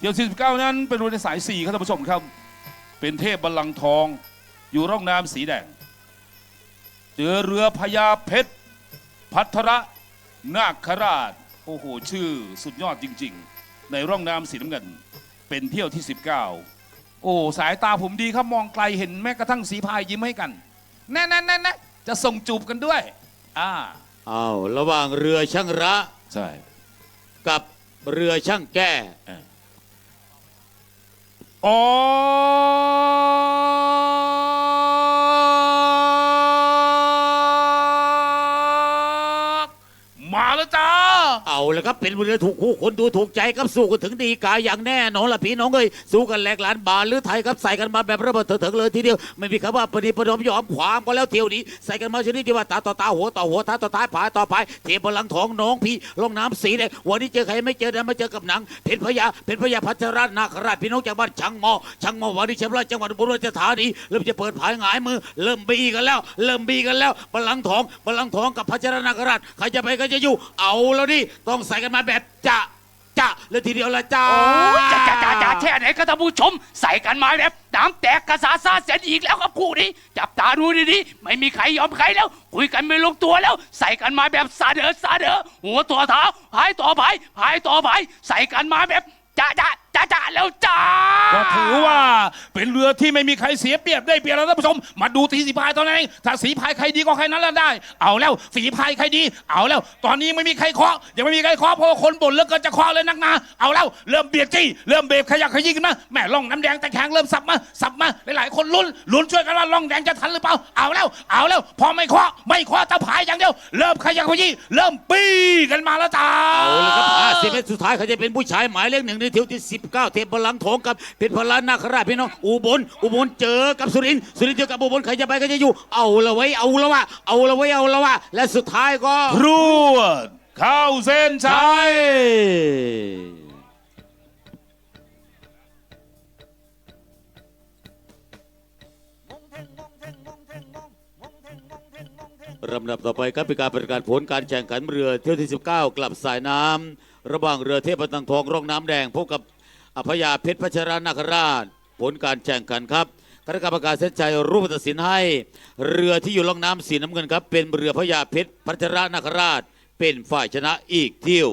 เที่ยว 49 นั้นเป็นเรือในสาย 4 ครับท่านผู้ชมครับ เป็นเทพบัลลังก์ทองอยู่ร่องน้ำสีแดง เจอเรือพญาเพชร พัทระนาคราช โอ้โห ชื่อสุดยอดจริง ๆ ในร่องน้ำสีน้ำเงิน เป็นเที่ยวที่ 19 โอ้สายตาผมดีครับมองไกลเห็นแม้กระทั่งสีพายยิ้มให้กันแน่ๆๆๆจะส่งจูบกันด้วยอ่าอ้าวระหว่างเรือช่างระใช่กับเรือช่างแก้ อ แล้วจ้า เอาแล้วครับเป็นเรือถูกคู่คนดูถูกใจครับสู้กันถึงดีกาอย่างแน่นอนละพี่น้องเอ้ยสู้กันแหลกหลานบาหรือไทยครับใส่กันมาแบบระเบิดเถิงเลยทีเดียวไม่มีคำว่าปฏิปนมยอมความก็แล้วเที่ยวนี้ใส่กันมาชนิดที่ว่าตาต่อตาหัวต่อหัวท้าต่อท้ายผายต่อผายเทพลังทองน้องพี่ลงน้ำสีแดงวันนี้เจอใครไม่เจอนะมาเจอกับหนังเพชรพญาเพชรพญาพัชรนาคราชพี่น้องจากบ้านชังหมอชังหมอวันนี้เชฟราชจังหวัดอุบลราชธานีเริ่มจะเปิดผายหงายมือ เริ่มบีกันแล้ว เริ่มบีกันแล้วพลังทองพลังทองกับพัชรนาคราชใครจะไปก็จะอยู่เอาแล้วนี่ต้องใส่กันมาแบบจะจะเลยทีเดียวละจ้า โอ้ยจ้าจ้าจ้าจ้าแค่ไหนก็ท่านผู้ชม ใส่กันมาแบบน้ำแตกกระสาซาเสียอีกแล้วครับคู่นี้ จับตาดูดีๆไม่มีใครยอมใครแล้ว คุยกันไม่ลงตัวแล้ว ใส่กันมาแบบซาเดอซาเดอหัวต่อเท้าพายต่อพายพายต่อพายใส่กันมาแบบจ้าจ้าจ้าจ้าแล้วจ้า ก็ ถือว่าเป็นเรือที่ไม่มีใครเสียเปรียบได้เปรียบแล้วท่านผู้ชม มาดูทีสีพายตอนนั้นเองถ้าสีพายใครดีก็ใครนั้นละได้ เอาแล้วสีพายใครดี เอาแล้ว ตอนนี้ไม่มีใครเคาะยังไม่มีใครเคาะเพราะว่าคนบ่นแล้วก็จะเคาะเลยนักหนาเอาแล้วเริ่มเบียดจี้เริ่มเบรกขยักขยี้กันมาแม่ล่องน้ำแดงแต่แข็งเริ่มสับมาสับมาหลายๆ คนลุ้นลุ้นช่วยกันว่าล่องแดงจะทันหรือเปล่าเอาแล้ว เอาแล้ว พอไม่เคาะไม่เคาะตะพายอย่างเดียว เริ่มขยักขยี้เริ่มปี้กันมาแล้วจ้าเอาเลยครับห้า สิบเมตรสุดท้ายเขาจะเป็นผู้ชายหมายเลขหนึ่งในเที่ยวที่สิบเก้าเทพพลังทองกับเพชรพลานนาคราชพี่น้องอุบลอุบลเจอกับสุรินทร์สุรินทร์เจอกับอุบลใครจะไปก็จะอยู่ เอาละไว้ยเอาละว่าเอาละไว้ยเอาละว่าและสุดท้ายก็พรวดเข้าเส้นชัยลำดับต่อไปครับเป็นการประกาศผลการแข่งขันเรือเที่ยวที่ 19 กลับสายน้ำ ระหว่างเรือเทพตังทองร่องน้ำแดงพบกับอภยาเพชรพัชรนาคราช ผลการแข่งขันครับคณะกรรมการเส้นชัยรูปตัดสินให้ เรือที่อยู่ล่องน้ำสีน้ำเงินครับ เป็นเรือพญาเพชรพัชรนาคราช เป็นฝ่ายชนะอีกเที่ยว